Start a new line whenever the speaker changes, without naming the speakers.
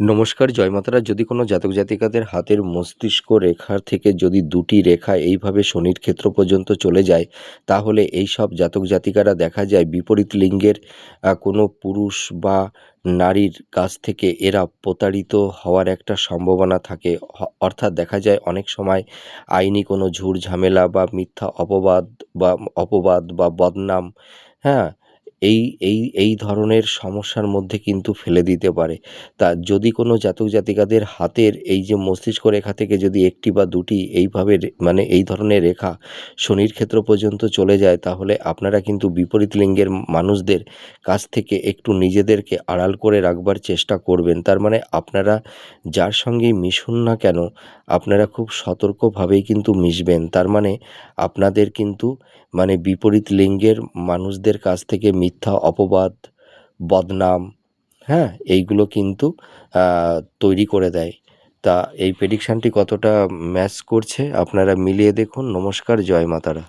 নমস্কার জয়মাতারা যদি কোনো জাতক জাতিকাদের হাতের মস্তিষ্ক রেখার থেকে যদি দুটি রেখা এইভাবে শনির ক্ষেত্র পর্যন্ত চলে যায়, তাহলে এই সব জাতক জাতিকারা দেখা যায় বিপরীত লিঙ্গের কোনো পুরুষ বা নারীর কাছ থেকে এরা প্রতারিত হওয়ার একটা সম্ভাবনা থাকে। অর্থাৎ দেখা যায় অনেক সময় আইনি কোনো ঝুট ঝামেলা বা মিথ্যা অপবাদ বা অপবাদ বা বদনাম হ্যাঁ এই এই এই ধরনের সমস্যার মধ্যে কিন্তু ফেলে দিতে পারে। তা যদি কোনো জাতক জাতিকাদের হাতের এই যে মস্তিষ্ক রেখা থেকে যদি একটি বা দুটি এইভাবে মানে এই ধরনের রেখা শনির ক্ষেত্র পর্যন্ত চলে যায়, তাহলে আপনারা কিন্তু বিপরীত লিঙ্গের মানুষদের কাছ থেকে একটু নিজেদেরকে আড়াল করে রাখবার চেষ্টা করবেন। তার মানে আপনারা যার সঙ্গেই মিশুন না কেন, আপনারা খুব সতর্কভাবেই কিন্তু মিশবেন। তার মানে আপনাদের কিন্তু মানে বিপরীত লিঙ্গের মানুষদের কাছ থেকে মিথ্যা, অপবাদ, বদনাম হ্যাঁ? এইগুলো কিন্তু তৈরি করে দেয়। তা এই প্রেডিকশানটি কতটা ম্যাচ করছে? আপনারা মিলিয়ে দেখুন। নমস্কার, জয় মাতারা।